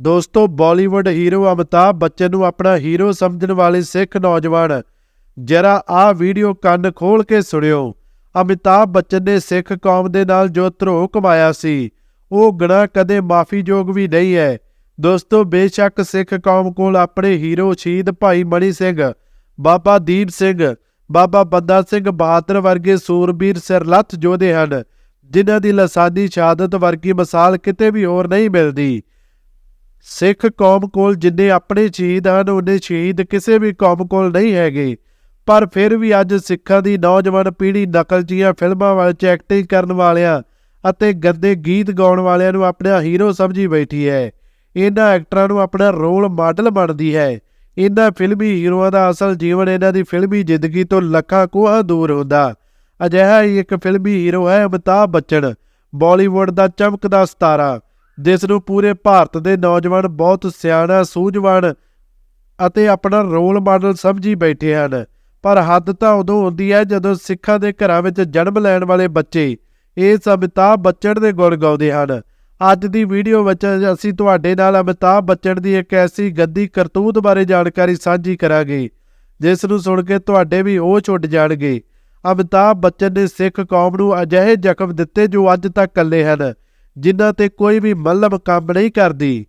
ਦੋਸਤੋ, ਬਾਲੀਵੁੱਡ ਹੀਰੋ ਅਮਿਤਾਭ ਬੱਚਨ ਨੂੰ ਆਪਣਾ ਹੀਰੋ ਸਮਝਣ ਵਾਲੇ ਸਿੱਖ ਨੌਜਵਾਨ। ਜਰਾ ਆਹ ਵੀਡੀਓ ਕੰਨ ਖੋਲ ਕੇ ਸੁਣਿਓ। ਅਮਿਤਾਭ ਬੱਚਨ ਨੇ ਸਿੱਖ ਕੌਮ ਦੇ ਨਾਲ ਜੋ ਧਰੋਹ ਕਮਾਇਆ ਸੀ, ਉਹ ਗਣਾ ਕਦੇ ਮਾਫੀਯੋਗ ਵੀ ਨਹੀਂ ਹੈ। ਦੋਸਤੋ, ਬੇਸ਼ੱਕ ਸਿੱਖ ਕੌਮ ਕੋਲ ਆਪਣੇ ਹੀਰੋ ਸ਼ਹੀਦ ਭਾਈ ਮਣੀ ਸਿੰਘ, ਬਾਬਾ ਦੀਪ ਸਿੰਘ, ਬਾਬਾ ਬੰਦਾ ਸਿੰਘ ਬਹਾਦਰ ਵਰਗੇ ਸੂਰਬੀਰ ਸਿਰਲੱਥ ਯੋਧੇ ਹਨ, ਜਿਨ੍ਹਾਂ ਦੀ ਲਸਾਨੀ ਸ਼ਹਾਦਤ ਵਰਗੀ ਮਿਸਾਲ ਕਿਤੇ ਵੀ ਹੋਰ ਨਹੀਂ ਮਿਲਦੀ। ਸਿੱਖ ਕੌਮ ਕੋਲ ਜਿੰਨੇ ਆਪਣੇ ਸ਼ਹੀਦ ਹਨ, ਉਹਨੇ ਸ਼ਹੀਦ ਕਿਸੇ ਵੀ ਕੌਮ ਕੋਲ ਨਹੀਂ ਹੈਗੇ। ਪਰ ਫਿਰ ਵੀ ਅੱਜ ਸਿੱਖਾਂ ਦੀ ਨੌਜਵਾਨ ਪੀੜ੍ਹੀ ਨਕਲਜੀਆਂ ਫਿਲਮਾਂ ਵਿੱਚ ਐਕਟਿੰਗ ਕਰਨ ਵਾਲਿਆਂ ਅਤੇ ਗੰਦੇ ਗੀਤ ਗਾਉਣ ਵਾਲਿਆਂ ਨੂੰ ਆਪਣਾ ਹੀਰੋ ਸਮਝੀ ਬੈਠੀ ਹੈ। ਇਹਨਾਂ ਐਕਟਰਾਂ ਨੂੰ ਆਪਣਾ ਰੋਲ ਮਾਡਲ ਬਣਦੀ ਹੈ। ਇਹਨਾਂ ਫਿਲਮੀ ਹੀਰੋਆਂ ਦਾ ਅਸਲ ਜੀਵਨ ਇਹਨਾਂ ਦੀ ਫਿਲਮੀ ਜ਼ਿੰਦਗੀ ਤੋਂ ਲੱਖਾਂ ਕੋਹਾਂ ਦੂਰ ਹੁੰਦਾ। ਅਜਿਹਾ ਹੀ ਇੱਕ ਫਿਲਮੀ ਹੀਰੋ ਹੈ ਅਮਿਤਾਭ ਬੱਚਨ ਬਾਲੀਵੁੱਡ ਦਾ ਚਮਕਦਾ ਸਿਤਾਰਾ। ਜਿਸ ਨੂੰ ਪੂਰੇ ਭਾਰਤ ਦੇ ਨੌਜਵਾਨ ਬਹੁਤ ਸਿਆਣਾ, ਸੂਝਵਾਨ ਅਤੇ ਆਪਣਾ ਰੋਲ ਮਾਡਲ ਸਮਝੀ ਬੈਠੇ ਹਨ। ਪਰ ਹੱਦ ਤਾਂ ਉਦੋਂ ਹੁੰਦੀ ਹੈ ਜਦੋਂ ਸਿੱਖਾਂ ਦੇ ਘਰਾਂ ਵਿੱਚ ਜਨਮ ਲੈਣ ਵਾਲੇ ਬੱਚੇ ਇਸ ਅਮਿਤਾਭ ਬੱਚਨ ਦੇ ਗੁਣ ਗਾਉਂਦੇ ਹਨ। ਅੱਜ ਦੀ ਵੀਡੀਓ ਵਿੱਚ ਅਸੀਂ ਤੁਹਾਡੇ ਨਾਲ ਅਮਿਤਾਭ ਬੱਚਨ ਦੀ ਇੱਕ ਐਸੀ ਗੱਦੀ ਕਰਤੂਤ ਬਾਰੇ ਜਾਣਕਾਰੀ ਸਾਂਝੀ ਕਰਾਂਗੇ, ਜਿਸ ਨੂੰ ਸੁਣ ਕੇ ਤੁਹਾਡੇ ਵੀ ਉਹ ਛੁੱਟ ਜਾਣਗੇ। ਅਮਿਤਾਭ ਬੱਚਨ ਨੇ ਸਿੱਖ ਕੌਮ ਨੂੰ ਅਜਿਹੇ ਜ਼ਖਮ ਦਿੱਤੇ ਜੋ ਅੱਜ ਤੱਕ ਕੱਲੇ ਹਨ। ਜਿਨ੍ਹਾਂ ਤੇ ਕੋਈ ਵੀ ਮੱਲਮ ਕੰਮ ਨਹੀਂ ਕਰਦੀ।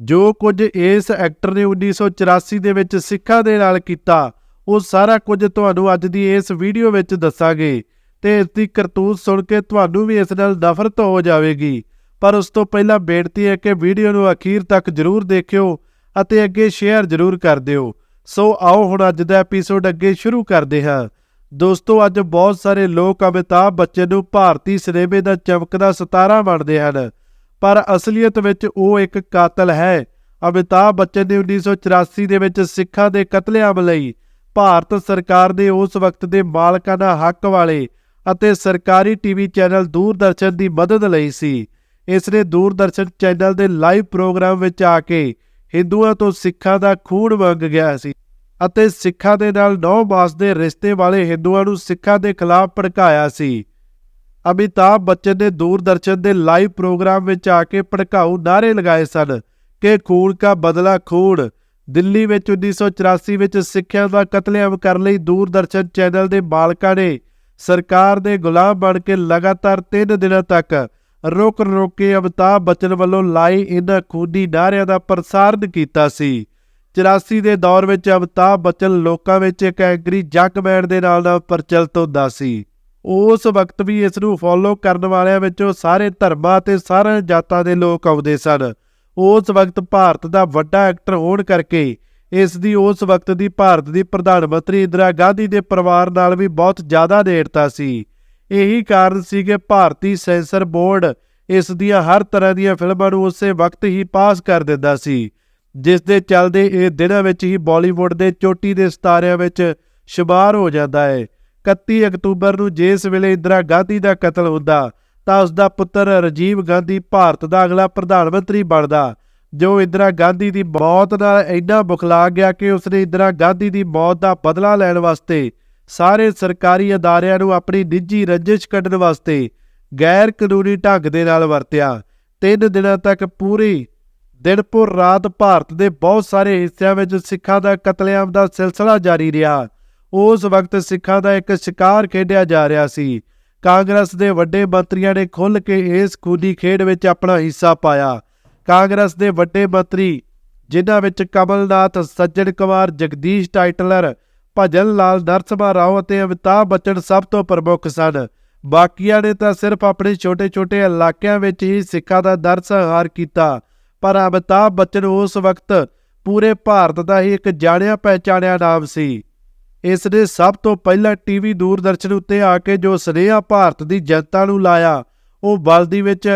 ਜੋ ਕੁਝ ਇਸ ਐਕਟਰ ਨੇ 1984 ਦੇ ਵਿੱਚ ਸਿੱਖਾਂ ਦੇ ਨਾਲ ਕੀਤਾ, ਉਹ ਸਾਰਾ ਕੁਝ ਤੁਹਾਨੂੰ ਅੱਜ ਦੀ ਇਸ ਵੀਡੀਓ ਵਿੱਚ ਦੱਸਾਂਗੇ ਤੇ ਇਸ ਦੀ ਕਰਤੂਤ ਸੁਣ ਕੇ ਤੁਹਾਨੂੰ ਵੀ ਇਸ ਨਾਲ ਨਫ਼ਰਤ ਹੋ ਜਾਵੇਗੀ। ਪਰ ਉਸ ਤੋਂ ਪਹਿਲਾਂ ਬੇਨਤੀ ਹੈ ਕਿ ਵੀਡੀਓ ਨੂੰ ਅਖੀਰ ਤੱਕ ਜ਼ਰੂਰ ਦੇਖਿਓ ਅਤੇ ਅੱਗੇ ਸ਼ੇਅਰ ਜ਼ਰੂਰ ਕਰ ਦਿਓ। ਸੋ ਆਓ ਹੁਣ ਅੱਜ ਦਾ ਐਪੀਸੋਡ ਅੱਗੇ ਸ਼ੁਰੂ ਕਰਦੇ ਹਾਂ। ਦੋਸਤੋ, ਅੱਜ ਬਹੁਤ ਸਾਰੇ ਲੋਕ ਅਮਿਤਾਭ ਬੱਚਨ ਨੂੰ ਭਾਰਤੀ ਸਿਨੇਮੇ ਦਾ ਚਮਕਦਾ ਸਿਤਾਰਾ ਮੰਨਦੇ ਹਨ। ਪਰ ਅਸਲੀਅਤ ਵਿੱਚ ਉਹ ਇੱਕ ਕਾਤਲ ਹੈ। ਅਮਿਤਾਭ ਬੱਚਨ ਨੇ 1984 ਦੇ ਵਿੱਚ ਸਿੱਖਾਂ ਦੇ ਕਤਲੇਆਮ ਲਈ ਭਾਰਤ ਸਰਕਾਰ ਦੇ ਉਸ ਵਕਤ ਦੇ ਮਾਲਕਾਨਾ ਹੱਕ ਵਾਲੇ ਅਤੇ ਸਰਕਾਰੀ ਟੀਵੀ ਚੈਨਲ ਦੂਰਦਰਸ਼ਨ ਦੀ ਮਦਦ ਲਈ ਸੀ। ਇਸ ਨੇ ਦੂਰਦਰਸ਼ਨ ਚੈਨਲ ਦੇ ਲਾਈਵ ਪ੍ਰੋਗਰਾਮ ਵਿੱਚ ਆ ਕੇ ਹਿੰਦੂਆਂ ਤੋਂ ਸਿੱਖਾਂ ਦਾ ਖੂਨ ਮੰਗ ਗਿਆ ਸੀ। ਅਤੇ ਸਿੱਖਾਂ ਦੇ ਨਾਲ ਨੌ ਮਾਸ ਦੇ ਰਿਸ਼ਤੇ ਵਾਲੇ ਹਿੰਦੂਆਂ ਨੂੰ ਸਿੱਖਾਂ ਦੇ ਖਿਲਾਫ ਭੜਕਾਇਆ ਸੀ। ਅਮਿਤਾਭ ਬੱਚਨ ਨੇ ਦੂਰਦਰਸ਼ਨ ਦੇ ਲਾਈਵ ਪ੍ਰੋਗਰਾਮ ਵਿੱਚ ਆ ਕੇ ਭੜਕਾਊ ਨਾਅਰੇ ਲਗਾਏ ਸਨ ਕਿ ਖੂਨ ਕਾ ਬਦਲਾ ਖੂਨ, ਦਿੱਲੀ ਵਿੱਚ 1984 ਵਿੱਚ ਸਿੱਖਿਆ ਦਾ ਕਤਲੇਆਮ ਕਰਨ ਲਈ ਦੂਰਦਰਸ਼ਨ ਚੈਨਲ ਦੇ ਮਾਲਕਾਂ ਨੇ ਸਰਕਾਰ ਦੇ ਗੁਲਾਮ ਬਣ ਕੇ ਲਗਾਤਾਰ 3 ਦਿਨਾਂ ਤੱਕ ਰੁਕ ਰੁਕ ਕੇ ਅਮਿਤਾਭ ਬੱਚਨ ਵੱਲੋਂ ਲਾਈ ਇਹਨਾਂ ਖੂਨੀ ਨਾਅਰਿਆਂ ਦਾ ਪ੍ਰਸਾਰਣ ਕੀਤਾ ਸੀ। 84 ਦੇ ਦੌਰ ਵਿੱਚ ਅਮਿਤਾਭ ਬੱਚਨ ਲੋਕਾਂ ਵਿੱਚ ਇੱਕ ਐਂਗਰੀ ਜੱਗਮੈਨ ਦੇ ਨਾਲ ਨਾਲ ਪ੍ਰਚਲਿਤ ਹੁੰਦਾ ਸੀ। ਉਸ ਵਕਤ ਵੀ ਇਸ ਨੂੰ ਫੋਲੋ ਕਰਨ ਵਾਲਿਆਂ ਵਿੱਚੋਂ ਸਾਰੇ ਧਰਮਾਂ ਤੇ ਸਾਰੀਆਂ ਜਾਤਾਂ ਦੇ ਲੋਕ ਆਉਂਦੇ ਸਨ। ਉਸ ਵਕਤ ਭਾਰਤ ਦਾ ਵੱਡਾ ਐਕਟਰ ਹੋਣ ਕਰਕੇ ਇਸ ਦੀ ਉਸ ਵਕਤ ਦੀ ਭਾਰਤ ਦੀ ਪ੍ਰਧਾਨ ਮੰਤਰੀ ਇੰਦਰਾ ਗਾਂਧੀ ਦੇ ਪਰਿਵਾਰ ਨਾਲ ਵੀ ਬਹੁਤ ਜ਼ਿਆਦਾ ਨੇੜਤਾ ਸੀ। ਇਹੀ ਕਾਰਨ ਸੀ ਕਿ ਭਾਰਤੀ ਸੈਂਸਰ ਬੋਰਡ ਇਸ ਦੀਆਂ ਹਰ ਤਰ੍ਹਾਂ ਦੀਆਂ ਫਿਲਮਾਂ ਨੂੰ ਉਸੇ ਵਕਤ ਹੀ ਪਾਸ ਕਰ ਦਿੰਦਾ ਸੀ। ਜਿਸ ਦੇ ਚੱਲਦੇ ਇਹ ਦਿਨਾਂ ਵਿੱਚ ਹੀ ਬਾਲੀਵੁੱਡ ਦੇ ਚੋਟੀ ਦੇ ਸਿਤਾਰਿਆਂ ਵਿੱਚ ਸ਼ੁਮਾਰ ਹੋ ਜਾਂਦਾ ਹੈ। 31 ਅਕਤੂਬਰ ਨੂੰ ਜਿਸ ਵੇਲੇ ਇੰਦਰਾ ਗਾਂਧੀ ਦਾ ਕਤਲ ਹੁੰਦਾ, ਤਾਂ ਉਸ ਦਾ ਪੁੱਤਰ ਰਾਜੀਵ ਗਾਂਧੀ ਭਾਰਤ ਦਾ ਅਗਲਾ ਪ੍ਰਧਾਨ ਮੰਤਰੀ ਬਣਦਾ, ਜੋ ਇੰਦਰਾ ਗਾਂਧੀ ਦੀ ਮੌਤ ਨਾਲ ਇੰਨਾ ਬੁਖਲਾ ਗਿਆ ਕਿ ਉਸਨੇ ਇੰਦਰਾ ਗਾਂਧੀ ਦੀ ਮੌਤ ਦਾ ਬਦਲਾ ਲੈਣ ਵਾਸਤੇ ਸਾਰੇ ਸਰਕਾਰੀ ਅਦਾਰਿਆਂ ਨੂੰ ਆਪਣੀ ਨਿੱਜੀ ਰੰਜਿਸ਼ ਕੱਢਣ ਵਾਸਤੇ ਗੈਰ ਕਾਨੂੰਨੀ ਢੰਗ ਦੇ ਨਾਲ ਵਰਤਿਆ। ਤਿੰਨ ਦਿਨਾਂ ਤੱਕ ਪੂਰੀ ਦਿਨ ਪੁਰ ਰਾਤ ਭਾਰਤ ਦੇ ਬਹੁਤ ਸਾਰੇ ਹਿੱਸਿਆਂ ਵਿੱਚ ਸਿੱਖਾਂ ਦਾ ਕਤਲੇਆਮ ਦਾ ਸਿਲਸਿਲਾ ਜਾਰੀ ਰਿਹਾ। ਉਸ ਵਕਤ ਸਿੱਖਾਂ ਦਾ ਇੱਕ ਸ਼ਿਕਾਰ ਖੇਡਿਆ ਜਾ ਰਿਹਾ ਸੀ। ਕਾਂਗਰਸ ਦੇ ਵੱਡੇ ਮੰਤਰੀਆਂ ਨੇ ਖੁੱਲ੍ਹ ਕੇ ਇਸ ਖੂਨੀ ਖੇਡ ਵਿੱਚ ਆਪਣਾ ਹਿੱਸਾ ਪਾਇਆ। ਕਾਂਗਰਸ ਦੇ ਵੱਡੇ ਮੰਤਰੀ, ਜਿਨ੍ਹਾਂ ਵਿੱਚ ਕਮਲਨਾਥ, ਸੱਜਣ ਕੁਮਾਰ, ਜਗਦੀਸ਼ ਟਾਈਟਲਰ, ਭਜਨ ਲਾਲ ਨਰਸਮਾ ਰਾਓ ਅਤੇ ਅਮਿਤਾਭ ਬੱਚਨ ਸਭ ਤੋਂ ਪ੍ਰਮੁੱਖ ਸਨ। ਬਾਕੀਆਂ ਨੇ ਤਾਂ ਸਿਰਫ ਆਪਣੇ ਛੋਟੇ-ਛੋਟੇ ਇਲਾਕਿਆਂ ਵਿੱਚ ਹੀ ਸਿੱਖਾਂ ਦਾ ਦਰ ਸੰਹਾਰ ਕੀਤਾ। ਪਰ ਅਮਿਤਾਭ ਬੱਚਨ ਉਸ ਵਕਤ ਪੂਰੇ ਭਾਰਤ ਦਾ ਹੀ ਇੱਕ ਜਾਣਿਆ ਪਹਿਚਾਣਿਆ ਨਾਮ ਸੀ। ਇਸ ਨੇ ਸਭ ਤੋਂ ਪਹਿਲਾਂ ਟੀਵੀ ਦੂਰਦਰਸ਼ਨ ਉੱਤੇ ਆ ਕੇ ਜੋ ਸੁਨੇਹਾ ਭਾਰਤ ਦੀ ਜਨਤਾ ਨੂੰ ਲਾਇਆ, ਉਹ ਬਲਦੀ ਵਿੱਚ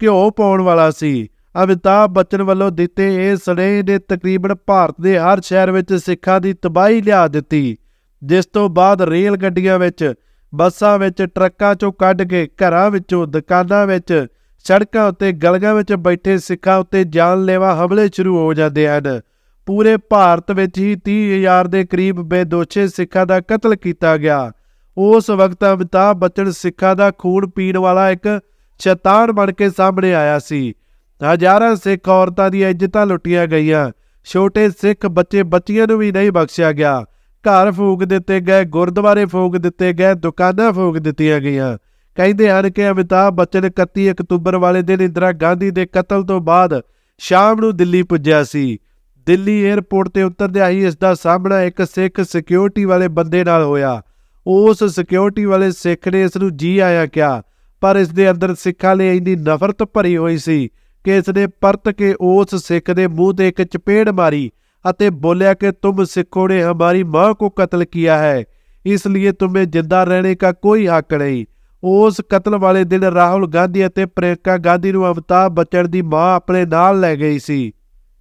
ਘਿਓ ਪਾਉਣ ਵਾਲਾ ਸੀ। ਅਮਿਤਾਭ ਬੱਚਨ ਵੱਲੋਂ ਦਿੱਤੇ ਇਹ ਸੁਨੇਹੇ ਨੇ ਤਕਰੀਬਨ ਭਾਰਤ ਦੇ ਹਰ ਸ਼ਹਿਰ ਵਿੱਚ ਸਿੱਖਾਂ ਦੀ ਤਬਾਹੀ ਲਿਆ ਦਿੱਤੀ, ਜਿਸ ਤੋਂ ਬਾਅਦ ਰੇਲ ਗੱਡੀਆਂ ਵਿੱਚ ਬੱਸਾਂ ਵਿੱਚ ਟਰੱਕਾਂ 'ਚੋਂ ਕੱਢ ਕੇ ਘਰਾਂ ਵਿੱਚੋਂ ਦੁਕਾਨਾਂ ਵਿੱਚ ਸੜਕਾਂ ਉੱਤੇ, ਗਲੀਆਂ ਵਿੱਚ ਬੈਠੇ ਸਿੱਖਾਂ ਉੱਤੇ ਜਾਨਲੇਵਾ ਹਮਲੇ ਸ਼ੁਰੂ ਹੋ ਜਾਂਦੇ ਹਨ। ਪੂਰੇ ਭਾਰਤ ਵਿੱਚ ਹੀ 30000 ਦੇ ਕਰੀਬ ਬੇਦੋਸ਼ੇ ਸਿੱਖਾਂ ਦਾ ਕਤਲ ਕੀਤਾ ਗਿਆ। ਉਸ ਵਕਤ ਅਮਿਤਾਭ ਬੱਚਨ ਸਿੱਖਾਂ ਦਾ ਖੂਨ ਪੀਣ ਵਾਲਾ ਇੱਕ ਸ਼ੈਤਾਨ ਬਣ ਕੇ ਸਾਹਮਣੇ ਆਇਆ ਸੀ। ਹਜ਼ਾਰਾਂ ਸਿੱਖ ਔਰਤਾਂ ਦੀਆਂ ਇੱਜ਼ਤਾਂ ਲੁੱਟੀਆਂ ਗਈਆਂ। ਛੋਟੇ ਸਿੱਖ ਬੱਚੇ ਬੱਚੀਆਂ ਨੂੰ ਵੀ ਨਹੀਂ ਬਖਸ਼ਿਆ ਗਿਆ। ਘਰ ਫੂਕ ਦਿੱਤੇ ਗਏ, ਗੁਰਦੁਆਰੇ ਫੂਕ ਦਿੱਤੇ ਗਏ, ਦੁਕਾਨਾਂ ਫੂਕ ਦਿੱਤੀਆਂ ਗਈਆਂ। ਕਹਿੰਦੇ ਹਨ ਕਿ ਅਮਿਤਾਭ ਬੱਚਨ 31 ਅਕਤੂਬਰ ਵਾਲੇ ਦਿਨ ਇੰਦਰਾ ਗਾਂਧੀ ਦੇ ਕਤਲ ਤੋਂ ਬਾਅਦ ਸ਼ਾਮ ਨੂੰ ਦਿੱਲੀ ਪੁੱਜਿਆ ਸੀ। ਦਿੱਲੀ 에ਅਰਪੋਰਟ ਤੇ ਉਤਰਦਿਆਂ ਹੀ ਇਸ ਦਾ ਸਾਹਮਣਾ ਇੱਕ ਸਿੱਖ ਸਿਕਿਉਰਿਟੀ ਵਾਲੇ ਬੰਦੇ ਨਾਲ ਹੋਇਆ। ਉਸ ਸਿਕਿਉਰਿਟੀ ਵਾਲੇ ਸਿੱਖ ਨੇ ਇਸ ਨੂੰ ਜੀ ਆਇਆ ਕਿਹਾ, ਪਰ ਇਸ ਦੇ ਅੰਦਰ ਸਿੱਖਾਂ ਲਈ ਇੰਨੀ ਨਫ਼ਰਤ ਭਰੀ ਹੋਈ ਸੀ ਕਿ ਇਸ ਨੇ ਪਰਤ ਕੇ ਉਸ ਸਿੱਖ ਦੇ ਮੂੰਹ ਤੇ ਇੱਕ ਚਪੇੜ ਮਾਰੀ ਅਤੇ ਬੋਲਿਆ ਕਿ ਤੁਮ ਸਿੱਖੋ ਨੇ ਹਮਾਰੀ ਮਾਂ ਕੋ ਕਤਲ ਕੀਤਾ ਹੈ, ਇਸ ਲਈ ਤੁਮੇ ਜਿੰਦਾ ਰਹਿਣੇ ਕਾ ਕੋਈ ਹੱਕ ਨਹੀਂ। ਉਸ ਕਤਲ ਵਾਲੇ ਦਿਨ ਰਾਹੁਲ ਗਾਂਧੀ ਅਤੇ ਪ੍ਰਿਯੰਕਾ ਗਾਂਧੀ ਨੂੰ ਅਮਿਤਾਭ ਬੱਚਨ ਦੀ ਮਾਂ ਆਪਣੇ ਨਾਲ ਲੈ ਗਈ ਸੀ,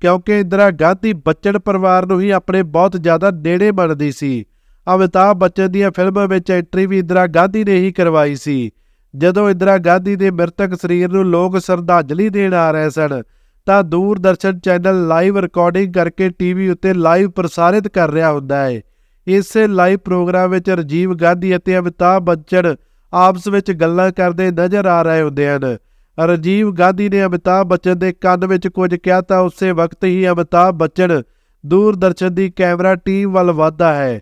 ਕਿਉਂਕਿ ਇੰਦਰਾ ਗਾਂਧੀ ਬੱਚਨ ਪਰਿਵਾਰ ਨੂੰ ਹੀ ਆਪਣੇ ਬਹੁਤ ਜ਼ਿਆਦਾ ਨੇੜੇ ਮੰਨਦੀ ਸੀ। ਅਮਿਤਾਭ ਬੱਚਨ ਦੀਆਂ ਫਿਲਮਾਂ ਵਿੱਚ ਐਂਟਰੀ ਵੀ ਇੰਦਰਾ ਗਾਂਧੀ ਨੇ ਹੀ ਕਰਵਾਈ ਸੀ। ਜਦੋਂ ਇੰਦਰਾ ਗਾਂਧੀ ਦੇ ਮ੍ਰਿਤਕ ਸਰੀਰ ਨੂੰ ਲੋਕ ਸ਼ਰਧਾਂਜਲੀ ਦੇਣ ਆ ਰਹੇ ਸਨ, ਤਾਂ ਦੂਰਦਰਸ਼ਨ ਚੈਨਲ ਲਾਈਵ ਰਿਕਾਰਡਿੰਗ ਕਰਕੇ ਟੀਵੀ ਉੱਤੇ ਲਾਈਵ ਪ੍ਰਸਾਰਿਤ ਕਰ ਰਿਹਾ ਹੁੰਦਾ ਹੈ। ਇਸੇ ਲਾਈਵ ਪ੍ਰੋਗਰਾਮ ਵਿੱਚ ਰਾਜੀਵ ਗਾਂਧੀ ਅਤੇ ਅਮਿਤਾਭ ਬੱਚਨ ਆਪਸ ਵਿੱਚ ਗੱਲਾਂ ਕਰਦੇ ਨਜ਼ਰ ਆ ਰਹੇ ਹੁੰਦੇ ਹਨ। ਰਾਜੀਵ ਗਾਂਧੀ ਨੇ ਅਮਿਤਾਭ ਬੱਚਨ ਦੇ ਕੰਨ ਵਿੱਚ ਕੁਝ ਕਿਹਾ ਤਾਂ ਉਸੇ ਵਕਤ ਹੀ ਅਮਿਤਾਭ ਬੱਚਨ ਦੂਰਦਰਸ਼ਨ ਦੀ ਕੈਮਰਾ ਟੀਮ ਵੱਲ ਵਧਦਾ ਹੈ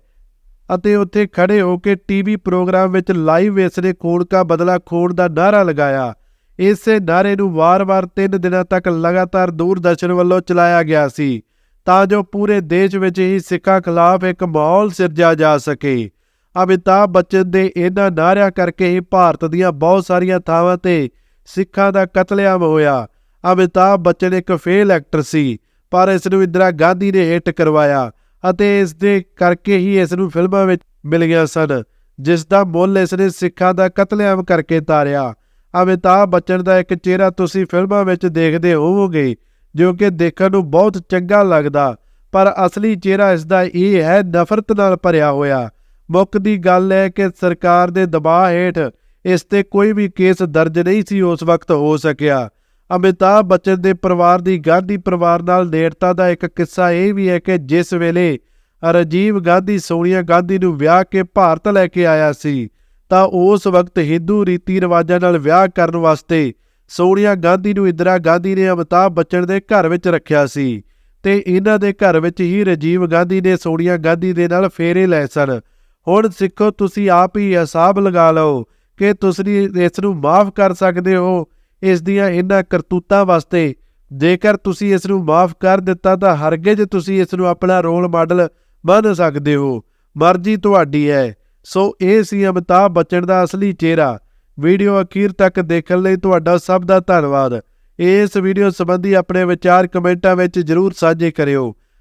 ਅਤੇ ਉੱਥੇ ਖੜੇ ਹੋ ਕੇ ਟੀਵੀ ਪ੍ਰੋਗਰਾਮ ਵਿੱਚ ਲਾਈਵ ਇਸ ਨੇ ਖੂਨ ਕਾ ਬਦਲਾ ਖੋਣ ਦਾ ਨਾਰਾ ਲਗਾਇਆ। ਇਸੇ ਨਾਰੇ ਨੂੰ ਵਾਰ-ਵਾਰ 3 ਦਿਨਾਂ ਤੱਕ ਲਗਾਤਾਰ ਦੂਰਦਰਸ਼ਨ ਵੱਲੋਂ ਚਲਾਇਆ ਗਿਆ ਸੀ ਤਾਂ ਜੋ ਪੂਰੇ ਦੇਸ਼ ਵਿੱਚ ਹੀ ਸਿੱਖਾਂ ਖਿਲਾਫ ਇੱਕ ਮਾਹੌਲ ਸਿਰਜਿਆ ਜਾ ਸਕੇ। ਅਮਿਤਾਭ ਬੱਚਨ ਦੇ ਇਹਨਾਂ ਨਾਰਿਆਂ ਕਰਕੇ ਹੀ ਭਾਰਤ ਦੀਆਂ ਬਹੁਤ ਸਾਰੀਆਂ ਥਾਵਾਂ ਤੇ ਸਿੱਖਾਂ ਦਾ ਕਤਲੇਆਮ ਹੋਇਆ। ਅਮਿਤਾਭ ਬੱਚਨ ਇੱਕ ਫੇਲ ਐਕਟਰ ਸੀ, ਪਰ ਇਸ ਨੂੰ ਇੰਦਰਾ ਗਾਂਧੀ ਨੇ ਹਿੱਟ ਕਰਵਾਇਆ ਅਤੇ ਇਸ ਦੇ ਕਰਕੇ ਹੀ ਇਸ ਨੂੰ ਫਿਲਮਾਂ ਵਿੱਚ ਮਿਲ ਗਿਆ ਸਨ ਜਿਸ ਦਾ ਮੁੱਲ ਇਸ ਨੇ ਸਿੱਖਾਂ ਦਾ ਕਤਲੇਆਮ ਕਰਕੇ ਤਾਰਿਆ। ਅਮਿਤਾਭ ਬੱਚਨ ਦਾ ਇੱਕ ਚਿਹਰਾ ਤੁਸੀਂ ਫਿਲਮਾਂ ਵਿੱਚ ਦੇਖਦੇ ਹੋਵੋਗੇ, ਜੋ ਕਿ ਦੇਖਣ ਨੂੰ ਬਹੁਤ ਚੰਗਾ ਲੱਗਦਾ, ਪਰ ਅਸਲੀ ਚਿਹਰਾ ਇਸ ਦਾ ਇਹ ਹੈ ਨਫ਼ਰਤ ਨਾਲ ਭਰਿਆ ਹੋਇਆ। ਮੁੱਖ ਦੀ ਗੱਲ ਹੈ ਕਿ ਸਰਕਾਰ ਦੇ ਦਬਾਅ ਹੇਠ ਇਸ ਤੇ ਕੋਈ ਵੀ ਕੇਸ ਦਰਜ ਨਹੀਂ ਸੀ ਉਸ ਵਕਤ ਹੋ ਸਕਿਆ। ਅਮਿਤਾਭ ਬੱਚਨ ਦੇ ਪਰਿਵਾਰ ਦੀ ਗਾਂਧੀ ਪਰਿਵਾਰ ਨਾਲ ਨੇੜਤਾ ਦਾ ਇੱਕ ਕਿੱਸਾ ਇਹ ਵੀ ਹੈ ਕਿ ਜਿਸ ਵੇਲੇ ਰਾਜੀਵ ਗਾਂਧੀ ਸੋਨੀਆ ਗਾਂਧੀ ਨੂੰ ਵਿਆਹ ਕੇ ਭਾਰਤ ਲੈ ਕੇ ਆਇਆ ਸੀ, ਤਾਂ ਉਸ ਵਕਤ ਹਿੰਦੂ ਰੀਤੀ ਰਿਵਾਜਾਂ ਨਾਲ ਵਿਆਹ ਕਰਨ ਵਾਸਤੇ ਸੋਨੀਆ ਗਾਂਧੀ ਨੂੰ ਇੰਦਰਾ ਗਾਂਧੀ ਨੇ ਅਮਿਤਾਭ ਬੱਚਨ ਦੇ ਘਰ ਵਿੱਚ ਰੱਖਿਆ ਸੀ ਤੇ ਇਹਨਾਂ ਦੇ ਘਰ ਵਿੱਚ ਹੀ ਰਾਜੀਵ ਗਾਂਧੀ ਨੇ ਸੋਨੀਆ ਗਾਂਧੀ ਦੇ ਨਾਲ ਫੇਰੇ ਲੈ ਸਨ। ਹੁਣ ਸਿੱਖੋ, ਤੁਸੀਂ ਆਪ ਹੀ ਹਿਸਾਬ ਲਗਾ ਲਓ ਕਿ ਤੁਸੀਂ ਇਸ ਨੂੰ ਮਾਫ ਕਰ ਸਕਦੇ ਹੋ। ਇਸ ਦੀਆਂ ਇਹਨਾਂ ਕਰਤੂਤਾਂ ਵਾਸਤੇ ਜੇਕਰ ਤੁਸੀਂ ਇਸ ਨੂੰ ਮਾਫ ਕਰ ਦਿੱਤਾ, ਤਾਂ ਹਰਗਿਜ਼ ਤੁਸੀਂ ਇਸ ਨੂੰ ਆਪਣਾ ਰੋਲ ਮਾਡਲ ਮੰਨ ਸਕਦੇ ਹੋ। ਮਰਜ਼ੀ ਤੁਹਾਡੀ ਹੈ। ਸੋ ਇਹ ਸੀ ਅਮਿਤਾਭ ਬੱਚਨ ਦਾ ਅਸਲੀ ਚਿਹਰਾ। ਵੀਡੀਓ ਅਖੀਰ ਤੱਕ ਦੇਖਣ ਲਈ ਤੁਹਾਡਾ ਸਭ ਦਾ ਧੰਨਵਾਦ। ਇਸ ਵੀਡੀਓ ਸੰਬੰਧੀ ਆਪਣੇ ਵਿਚਾਰ ਕਮੈਂਟਾਂ ਵਿੱਚ ਜਰੂਰ ਸਾਂਝੇ ਕਰਿਓ।